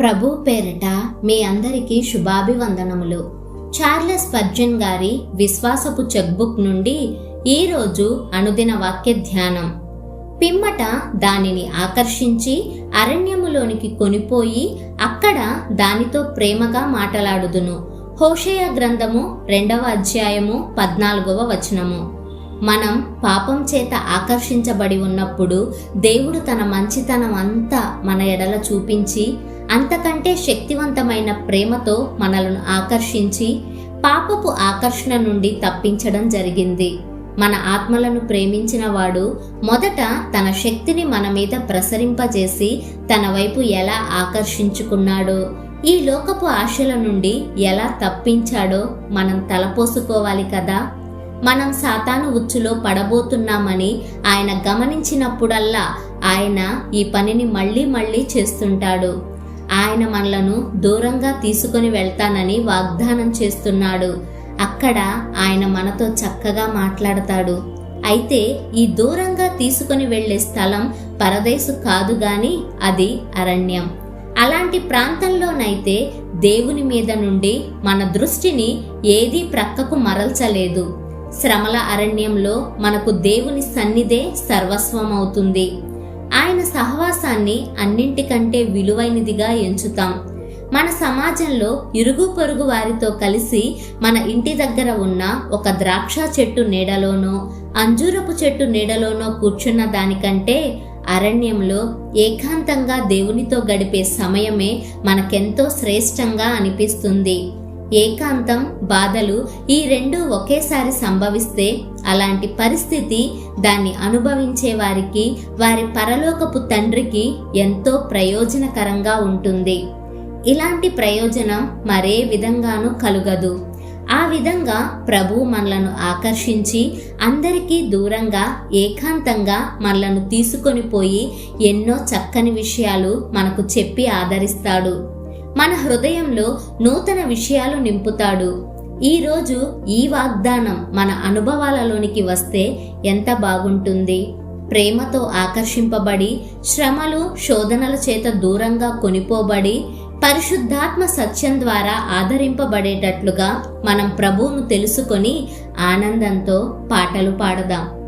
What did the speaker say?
ప్రభు పేరిట మీ అందరికీ శుభాభివందనములు. చార్లెస్ పర్జన్ గారి విశ్వాసపు చెక్బుక్ నుండి ఈరోజు అనుదిన వాక్య ధ్యానం. పిమ్మట దానిని ఆకర్షించి అరణ్యములోనికి కొనిపోయి అక్కడ దానితో ప్రేమగా మాటలాడుదును. హోషయ గ్రంథము రెండవ అధ్యాయము పద్నాలుగవ వచనము. మనం పాపం చేత ఆకర్షించబడి ఉన్నప్పుడు దేవుడు తన మంచితనం అంతా మన ఎడల చూపించి అంతకంటే శక్తివంతమైన ప్రేమతో మనలను ఆకర్షించి పాపపు ఆకర్షణ నుండి తప్పించడం జరిగింది. మన ఆత్మలను ప్రేమించిన వాడు మొదట తన శక్తిని మన మీద ప్రసరింపజేసి తన వైపు ఎలా ఆకర్షించుకున్నాడో ఈ లోకపు ఆశల నుండి ఎలా తప్పించాడో మనం తలపోసుకోవాలి కదా? మనం సాతాను ఉచ్చులో పడబోతున్నామని ఆయన గమనించినప్పుడల్లా ఆయన ఈ పనిని మళ్ళీ మళ్ళీ చేస్తుంటాడు. ఆయన మనలను దూరంగా తీసుకొని వెళ్తానని వాగ్దానం చేస్తున్నాడు. అక్కడ ఆయన మనతో చక్కగా మాట్లాడతాడు. అయితే ఈ దూరంగా తీసుకొని వెళ్ళే స్థలం పరదేశు కాదు గాని అది అరణ్యం. అలాంటి ప్రాంతంలోనైతే దేవుని మీద నుండి మన దృష్టిని ఏదీ ప్రక్కకు మరల్చలేదు. శ్రమల అరణ్యంలో మనకు దేవుని సన్నిధే సర్వస్వం అవుతుంది ఆయన సహవాసాన్ని అన్నింటికంటే విలువైనదిగా ఎంచుతాం. మన సమాజంలో ఇరుగు పొరుగు వారితో కలిసి మన ఇంటి దగ్గర ఉన్న ఒక ద్రాక్ష చెట్టు నీడలోనో అంజూరపు చెట్టు నీడలోనో కూర్చున్న దానికంటే అరణ్యంలో ఏకాంతంగా దేవునితో గడిపే సమయమే మనకెంతో శ్రేష్టంగా అనిపిస్తుంది. ఏకాంతం బాధలు ఈ రెండు ఒకేసారి సంభవిస్తే అలాంటి పరిస్థితి దాన్ని అనుభవించే వారికి వారి పరలోకపు తండ్రికి ఎంతో ప్రయోజనకరంగా ఉంటుంది. ఇలాంటి ప్రయోజనం మరే విధంగానూ కలుగదు. ఆ విధంగా ప్రభు మనలను ఆకర్షించి అందరికీ దూరంగా ఏకాంతంగా మనలను తీసుకొని పోయి ఎన్నో చక్కని విషయాలు మనకు చెప్పి ఆదరిస్తాడు. మన హృదయంలో నూతన విషయాలు నింపుతాడు. ఈరోజు ఈ వాగ్దానం మన అనుభవాలలోనికి వస్తే ఎంత బాగుంటుంది? ప్రేమతో ఆకర్షింపబడి శ్రమలు శోధనల చేత దూరంగా కొనిపోబడి పరిశుద్ధాత్మ సత్యం ద్వారా ఆదరింపబడేటట్లుగా మనం ప్రభువును తెలుసుకొని ఆనందంతో పాటలు పాడదాం.